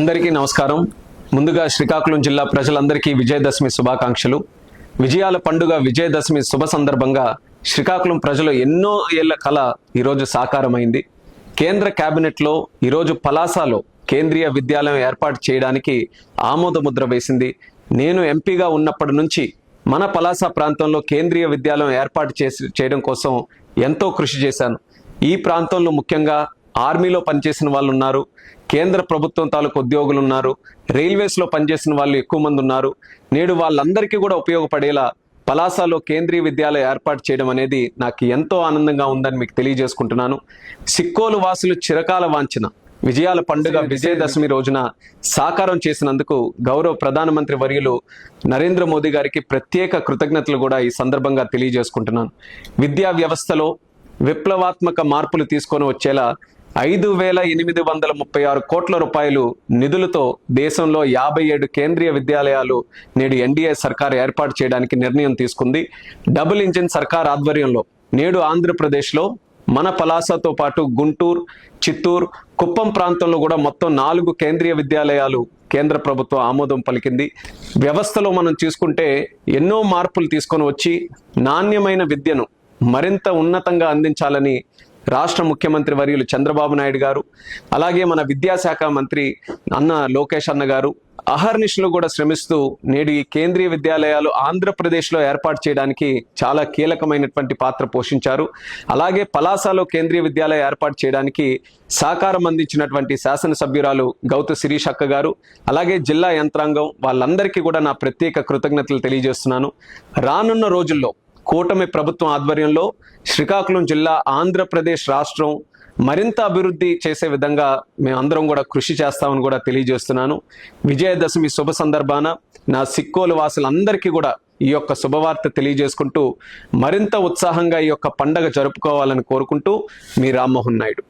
అందరికీ నమస్కారం. ముందుగా శ్రీకాకుళం జిల్లా ప్రజలందరికీ విజయదశమి శుభాకాంక్షలు. విజయాల పండుగ విజయదశమి శుభ సందర్భంగా శ్రీకాకుళం ప్రజలు ఎన్నో ఏళ్ళ కళ ఈరోజు సాకారమైంది. కేంద్ర కేబినెట్లో ఈరోజు పలాసలో కేంద్రీయ విద్యాలయం ఏర్పాటు చేయడానికి ఆమోద ముద్ర వేసింది. నేను ఎంపీగా ఉన్నప్పటి నుంచి మన పలాస ప్రాంతంలో కేంద్రీయ విద్యాలయం ఏర్పాటు చేసి చేయడం కోసం ఎంతో కృషి చేశాను. ఈ ప్రాంతంలో ముఖ్యంగా ఆర్మీలో పనిచేసిన వాళ్ళు ఉన్నారు కేంద్ర ప్రభుత్వం తాలూకు ఉద్యోగులు ఉన్నారు రైల్వేస్లో పనిచేసిన వాళ్ళు ఎక్కువ మంది ఉన్నారు. నేడు వాళ్ళందరికీ కూడా ఉపయోగపడేలా పలాసలో కేంద్రీయ విద్యాలయం ఏర్పాటు చేయడం అనేది నాకు ఎంతో ఆనందంగా ఉందని మీకు తెలియజేసుకుంటున్నాను. సిక్కోలు వాసులు చిరకాల వాంఛన. విజయాల పండుగ విజయదశమి రోజున సాకారం చేసినందుకు గౌరవ ప్రధానమంత్రి వర్యులు నరేంద్ర మోదీ గారికి ప్రత్యేక కృతజ్ఞతలు కూడా ఈ సందర్భంగా తెలియజేసుకుంటున్నాను. విద్యా వ్యవస్థలో విప్లవాత్మక మార్పులు తీసుకొని వచ్చేలా ఐదు వేల ఎనిమిది వందల ముప్పై ఆరు కోట్ల రూపాయలు నిధులతో దేశంలో యాభై ఏడు కేంద్రీయ విద్యాలయాలు నేడు ఎన్డీఏ సర్కార్ ఏర్పాటు చేయడానికి నిర్ణయం తీసుకుంది. డబుల్ ఇంజిన్ సర్కార్ ఆధ్వర్యంలో నేడు ఆంధ్రప్రదేశ్లో మన పలాసతో పాటు గుంటూరు చిత్తూరు కుప్పం ప్రాంతంలో కూడా మొత్తం నాలుగు కేంద్రీయ విద్యాలయాలు కేంద్ర ప్రభుత్వం ఆమోదం పలికింది. వ్యవస్థలో మనం చూసుకుంటే ఎన్నో మార్పులు తీసుకొని వచ్చి నాణ్యమైన విద్యను మరింత ఉన్నతంగా అందించాలని రాష్ట్ర ముఖ్యమంత్రి వర్యులు చంద్రబాబు నాయుడు గారు అలాగే మన విద్యాశాఖ మంత్రి అన్న లోకేష్ అన్న గారు అహర్నిశలు కూడా శ్రమిస్తూ నేడు ఈ కేంద్రీయ విద్యాలయాలు ఆంధ్రప్రదేశ్లో ఏర్పాటు చేయడానికి చాలా కీలకమైనటువంటి పాత్ర పోషించారు. అలాగే పలాసలో కేంద్రీయ విద్యాలయం ఏర్పాటు చేయడానికి సహకారం అందించినటువంటి శాసనసభ్యురాలు గౌతు శిరీష్ అక్క గారు అలాగే జిల్లా యంత్రాంగం వాళ్ళందరికీ కూడా నా ప్రత్యేక కృతజ్ఞతలు తెలియజేస్తున్నాను. రానున్న రోజుల్లో కూటమి ప్రభుత్వం ఆధ్వర్యంలో శ్రీకాకుళం జిల్లా ఆంధ్రప్రదేశ్ రాష్ట్రం మరింత అభివృద్ధి చేసే విధంగా మేమందరం కూడా కృషి చేస్తామని కూడా తెలియజేస్తున్నాను. విజయదశమి శుభ సందర్భాన నా సిక్కోలు వాసులందరికీ కూడా ఈ యొక్క శుభవార్త తెలియజేసుకుంటూ మరింత ఉత్సాహంగా ఈ యొక్క పండగ జరుపుకోవాలని కోరుకుంటూ మీ రామ్మోహన్ నాయుడు.